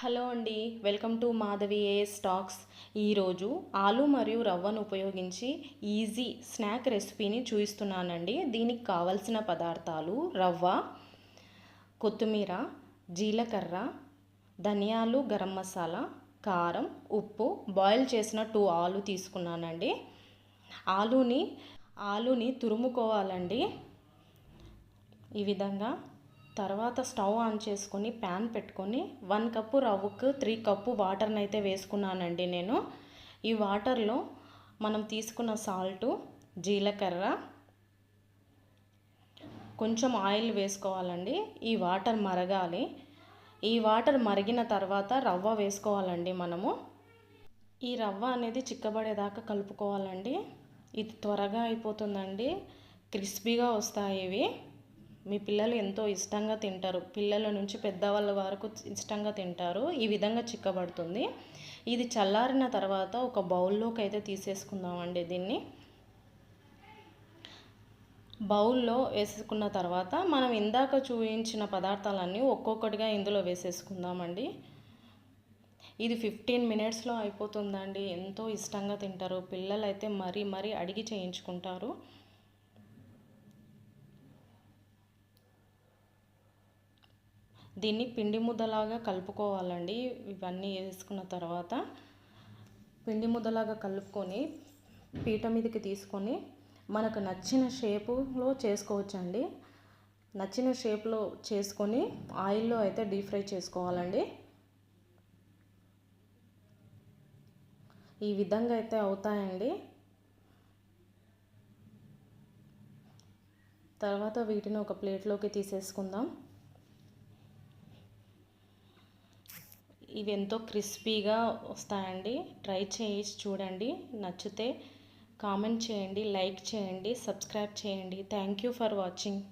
Hello అండి welcome to Madhavi A stocks ఈరోజు ఆలు మరియు రవ్వను ఉపయోగించి ఈజీ స్నాక్ రెసిపీని చూపిస్తున్నానండి దీనికి కావలసిన పదార్థాలు రవ్వ కొత్తిమీర జీలకర్ర ధనియాలు గరం మసాలా కారం ఉప్పు. బాయిల్ చేసిన టూ ఆలు తీసుకున్నానండి. ఆలుని ఆలుని తురుముకోవాలండి. ఈ విధంగా తర్వాత స్టవ్ ఆన్ చేసుకొని ప్యాన్ పెట్టుకొని వన్ కప్పు రవ్వకు త్రీ కప్పు వాటర్ని అయితే వేసుకున్నానండి నేను. ఈ వాటర్లో మనం తీసుకున్న సాల్టు జీలకర్ర కొంచెం ఆయిల్ వేసుకోవాలండి. ఈ వాటర్ మరగాలి. ఈ వాటర్ మరిగిన తర్వాత రవ్వ వేసుకోవాలండి మనము. ఈ రవ్వ అనేది చిక్కబడేదాకా కలుపుకోవాలండి. ఇది త్వరగా అయిపోతుందండి. క్రిస్పీగా వస్తాయి ఇవి. మీ పిల్లలు ఎంతో ఇష్టంగా తింటారు. పిల్లల నుంచి పెద్దవాళ్ళ వరకు ఇష్టంగా తింటారు. ఈ విధంగా చిక్కబడుతుంది. ఇది చల్లారిన తర్వాత ఒక బౌల్లోకి అయితే తీసేసుకుందామండి దీన్ని. బౌల్లో వేసుకున్న తర్వాత మనం ఇందాక చూపించిన పదార్థాలన్నీ ఒక్కొక్కటిగా ఇందులో వేసేసుకుందామండి. ఇది ఫిఫ్టీన్ మినిట్స్లో అయిపోతుందండి. ఎంతో ఇష్టంగా తింటారు. పిల్లలు అయితే మరీ మరీ అడిగి చేయించుకుంటారు. దీన్ని పిండి ముద్దలాగా కలుపుకోవాలండి. ఇవన్నీ వేసుకున్న తర్వాత పిండి ముద్దలాగా కలుపుకొని పీట మీదకి తీసుకొని మనకు నచ్చిన షేపులో చేసుకోవచ్చండి. నచ్చిన షేప్లో చేసుకొని ఆయిల్లో అయితే డీప్ ఫ్రై చేసుకోవాలండి. ఈ విధంగా అయితే అవుతాయండి. తర్వాత వీటిని ఒక ప్లేట్లోకి తీసేసుకుందాం. ఇవి ఎంతో క్రిస్పీగా వస్తాయండి. ట్రై చేసి చూడండి. నచ్చితే కామెంట్ చేయండి లైక్ చేయండి సబ్స్క్రైబ్ చేయండి. Thank you for watching.